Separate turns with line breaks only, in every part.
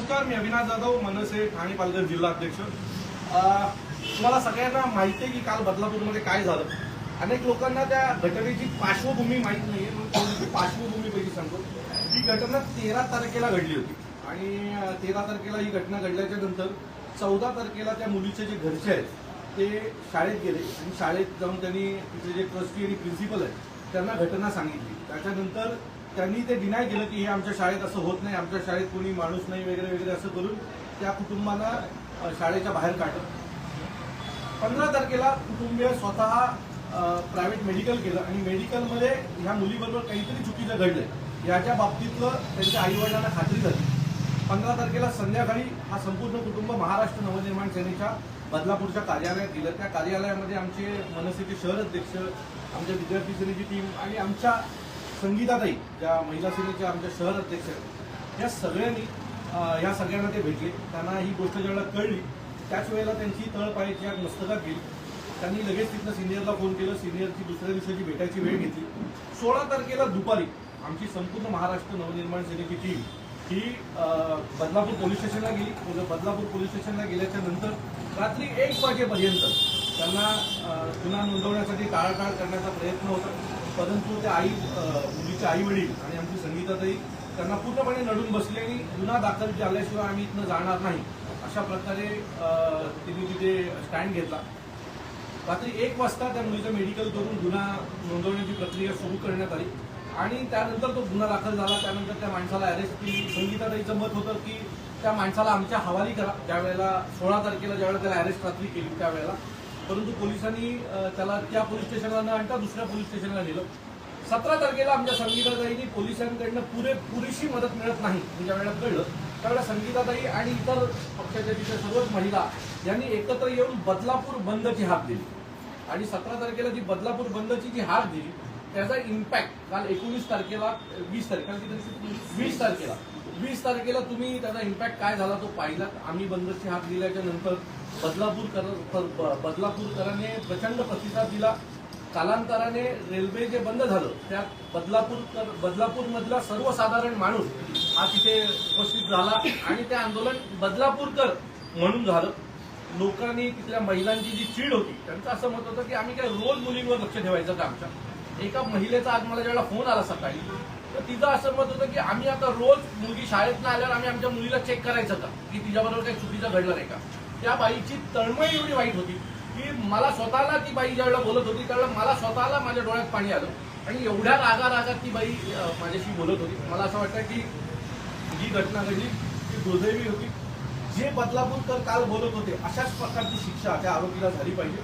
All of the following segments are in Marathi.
नमस्कार मी अविनाश जाधव मनसे ठाणे पालघर जिल्हा अध्यक्ष. तुम्हाला सगळ्यांना माहिती आहे की काल बदलापूरमध्ये काय झालं? अनेक लोकांना त्या घटनेची पार्श्वभूमी माहीत नाही म्हणून थोडीशी पार्श्वभूमी सांगतो. ही घटना तेरा तारखेला घडली होती. आणि तेरा तारखेला ही घटना घडल्याच्या नंतर चौदा तारखेला त्या मुलीचे जे घरचे आहेत ते शाळेत गेले. आणि शाळेत जाऊन त्यांनी तिथे जे ट्रस्टी आणि प्रिन्सिपल आहेत त्यांना घटना सांगितली. त्याच्यानंतर त्यांनी ते डिनाय केलं की हे आमच्या शाळेत असं होत नाही आमच्या शाळेत कोणी माणूस नाही वगैरे वगैरे असं करून त्या कुटुंबाला शाळेच्या बाहेर काढलं. पंधरा तारखेला कुटुंबीय स्वतः प्रायव्हेट मेडिकल केलं आणि मेडिकलमध्ये ह्या मुलीबरोबर काहीतरी चुकीचं घडलंय. याच्या बाबतीतलं त्यांच्या आईवडिलांना खात्री झाली. पंधरा तारखेला संध्याकाळी हा संपूर्ण कुटुंब महाराष्ट्र नवनिर्माण सेनेच्या बदलापूरच्या कार्यालयात गेलं. त्या कार्यालयामध्ये आमचे मनसेचे शहर अध्यक्ष आमच्या विद्यार्थी सेनेची टीम आणि आमच्या संगीताताई ज्या महिला सेनेच्या आमच्या शहर अध्यक्ष आहेत या सगळ्यांनी ह्या सगळ्यांना ते भेटले. त्यांना ही गोष्ट ज्यावेळेला कळली त्याच वेळेला त्यांची तळपायाची आग मस्तकात गेली. त्यांनी लगेच तिथनं सिनियरला फोन केलं सिनियरची दुसऱ्या दिवसाची भेटायची वेळ घेतली. सोळा तारखेला दुपारी आमची संपूर्ण महाराष्ट्र नवनिर्माण सेनेची टीम ही बदलापूर पोलीस स्टेशनला गेली. म्हणजे बदलापूर पोलीस स्टेशनला गेल्याच्यानंतर रात्री एक वाजेपर्यंत त्यांना गुन्हा नोंदवण्यासाठी टाळाटाळ करण्याचा प्रयत्न होता. परंतु त्या आई मुलीचे आई वडील आणि आमची संगीतातही त्यांना पूर्णपणे नडून बसले आणि गुन्हा दाखल झाल्याशिवाय आम्ही इथनं जाणार नाही अशा प्रकारे तिने तिथे स्टँड घेतला. रात्री एक वाजता त्या मुलीचं मेडिकल करून गुन्हा नोंदवण्याची प्रक्रिया सुरू करण्यात आली आणि त्यानंतर तो गुन्हा दाखल झाला. त्यानंतर त्या माणसाला अरेस्ट केली. संगीताताईचं मत होतं की त्या माणसाला आमच्या हवाली करा. ज्यावेळेला सोळा तारखेला ज्यावेळेला त्याला अरेस्ट रात्री केली त्यावेळेला. परंतु पोलिसांनी त्याला त्या पोलीस स्टेशनला न आणता दुसऱ्या पोलीस स्टेशनला नेलं. सतरा तारखेला आमच्या संगीताताईंनी पोलिसांकडनं पुरे पुरेशी मदत मिळत नाही म्हणजे ज्या वेळेला कळलं त्यावेळेला संगीताताई आणि इतर पक्षाच्या तिथे सर्वच महिला यांनी एकत्र येऊन बदलापूर बंदची हात दिली. आणि सतरा तारखेला जी बदलापूर बंदची जी हात दिली त्याचा इम्पॅक्ट काल एकोणीस तारखेला वीस तारखेला वीस तारखेला वीस तारखेला तुम्ही त्याचा इम्पॅक्ट काय झाला तो पाहिला आम्ही बंदची हात दिल्याच्या नंतर बदलापूर बदलापूरकरांनी प्रचंड प्रतिसाद दिला. कालांतराने रेल्वे जे बंद झालं त्यात बदलापूर बदलापूर मधला सर्वसाधारण माणूस हा तिथे उपस्थित झाला आणि ते आंदोलन बदलापूरकर म्हणून झालं. लोकांनी तिथल्या महिलांची जी चीड होती त्यांचं असं मत होतं की आम्ही काय रोज मुलींवर लक्ष ठेवायचं का आमच्या? एका महिलेचा आज मला ज्यावेळेला फोन आला सकाळी तर तिचं असं मत होतं की आम्ही आता रोज मुलगी शाळेत आल्यावर आम्ही आमच्या मुलीला चेक करायचं का? की तिच्याबरोबर काही चुकीचं घडलं नाही का? त्या बाईची तळमळी एवढी वाईट होती की मला स्वतःला ती बाई ज्यावेळेला बोलत होती त्यावेळेला मला स्वतःला माझ्या डोळ्यात पाणी आलं. आणि एवढ्या रागा रागात ती बाई माझ्याशी बोलत होती. मला असं वाटतं की जी घटना घडली ती दुर्दैवी होती. जे बदलापूरकर काल बोलत होते अशाच प्रकारची शिक्षा त्या आरोपीला झाली पाहिजे.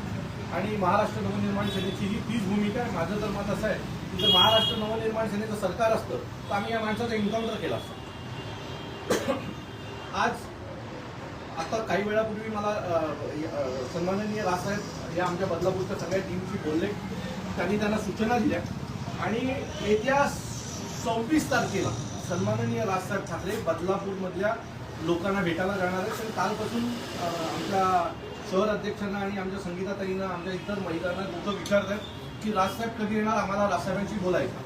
आणि महाराष्ट्र नवनिर्माण सेनेची ही तीच भूमिका आहे. माझं तर मत असं आहे की जर महाराष्ट्र नवनिर्माण सेनेचं सरकार असतं तर आम्ही या माणसाचा एन्काउंटर केला असतं. आज आता काही वेळापूर्वी मला सन्माननीय रासाहेब या आमच्या बदलापूरच्या सगळ्या टीमशी बोलले. त्यांनी त्यांना सूचना दिल्या. आणि येत्या सव्वीस तारखेला सन्माननीय राजसाहेब ठाकरे बदलापूरमधल्या लोकांना भेटायला जाणार आहेत. पण कालपासून आमच्या शहर अध्यक्षांना आणि आमच्या संगीताताईंना आमच्या इतर महिलांना लोक विचारत आहेत की राजसाहेब कधी येणार? आम्हाला राजसाहेबांशी बोलायचं.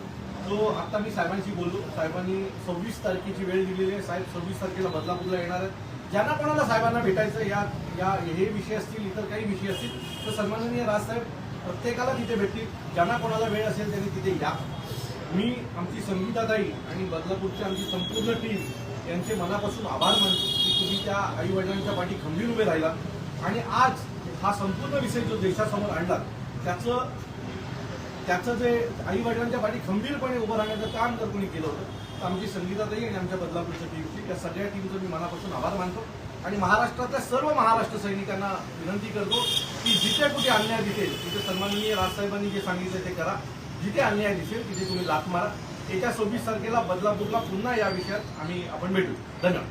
तो आत्ता मी साहेबांशी बोललो. साहेबांनी सव्वीस तारखेची वेळ दिलेली आहे. साहेब सव्वीस तारखेला बदलापूरला येणार आहेत. ज्यांना कोणाला साहेबांना भेटायचं या या हे विषय असतील इतर काही विषय असतील तर सन्माननीय राजसाहेब प्रत्येकाला तिथे भेटतील. ज्यांना कोणाला वेळ असेल त्यांनी तिथे या. मी आमची संगीताताई आणि बदलापूरची आमची संपूर्ण टीम यांचे मनापासून आभार मानतो की तुम्ही त्या आईवडिलांच्या पाठी खंबीर उभे राहिला आणि आज हा संपूर्ण विषय जो देशासमोर आणला त्याचं त्याचं जे आई वडिलांच्या पाठी खंबीरपणे उभं राहण्याचं काम जर कोणी केलं होतं तर आमची संगीताताई आणि आमच्या बदलापूरच्या टीमची त्या सगळ्या टीमचं मी मनापासून आभार मानतो. आणि महाराष्ट्रातल्या सर्व महाराष्ट्र सैनिकांना विनंती करतो की जिथे कुठे अन्याय दिसेल तिथे सन्माननीय राजसाहेबांनी जे सांगितलं ते करा. जिथे अन्याय दिसेल तिथे तुम्ही लाथ मारा. येत्या सव्वीस तारखेला बदलापूरला पुन्हा या विषयात आम्ही आपण भेटू. धन्यवाद.